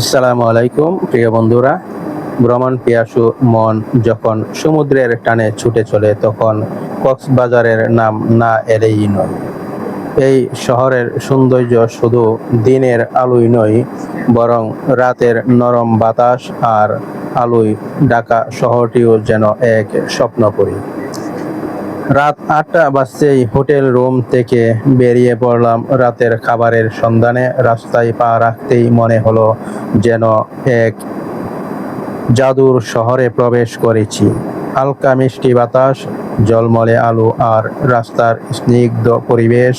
আসসালামু আলাইকুম, প্রিয় বন্ধুরা। ভ্রমণ পিয়াসু মন যখন সমুদ্রের টানে ছুটে চলে, তখন কক্সবাজারের নাম না এলেই নয়। এই শহরের সৌন্দর্য শুধু দিনের আলোই নয়, বরং রাতের নরম বাতাস আর আলোয় ঢাকা শহরটিও যেন এক স্বপ্নপুরী। রাত আটটা বাজতেই হোটেল রুম থেকে বেরিয়ে পড়লাম রাতের খাবারের সন্ধানে। রাস্তায় পা রাখতেই মনে হলো যেন এক জাদুর শহরে প্রবেশ করেছি। হালকা মিষ্টি বাতাস জলমলে আলো আর রাস্তার স্নিগ্ধ পরিবেশ,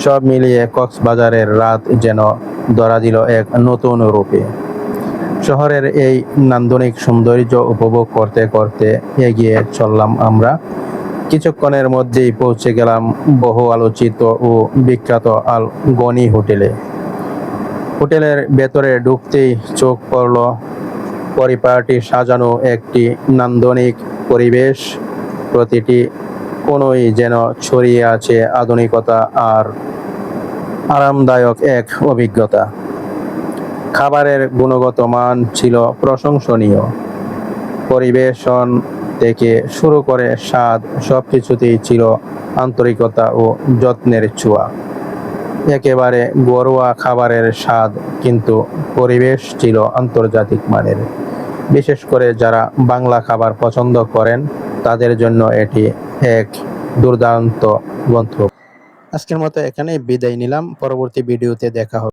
সব মিলিয়ে কক্সবাজারের রাত যেন ধরা দিল এক নতুন রূপে। শহরের এই নান্দনিক সৌন্দর্য উপভোগ করতে করতে এগিয়ে চললাম আমরা। কিছুক্ষণের মধ্যেই পৌঁছে গেলাম বহু আলোচিত ও বিখ্যাত আল গনি হোটেলে। হোটেলের ভেতরে ঢুকতেই চোখ পড়ল পরিপাটি সাজানো একটি নান্দনিক পরিবেশ। প্রতিটি কোনোই যেন ছড়িয়ে আছে আধুনিকতা আর আরামদায়ক এক অভিজ্ঞতা। খাবারের গুণগত মান ছিল প্রশংসনীয়। পরিবেশন থেকে শুরু করে স্বাদ সবকিছুতেই ছিল আন্তরিকতা ও যত্নের ছোঁয়া। একেবারে ঘরোয়া খাবারের স্বাদ কিন্তু পরিবেশ ছিল আন্তর্জাতিক মানের। বিশেষ করে যারা বাংলা খাবার পছন্দ করেন, তাদের জন্য এটি এক দুর্দান্ত গন্তব্য আজকের মতো এখানেই বিদায় নিলাম। পরবর্তী ভিডিওতে দেখা হবে।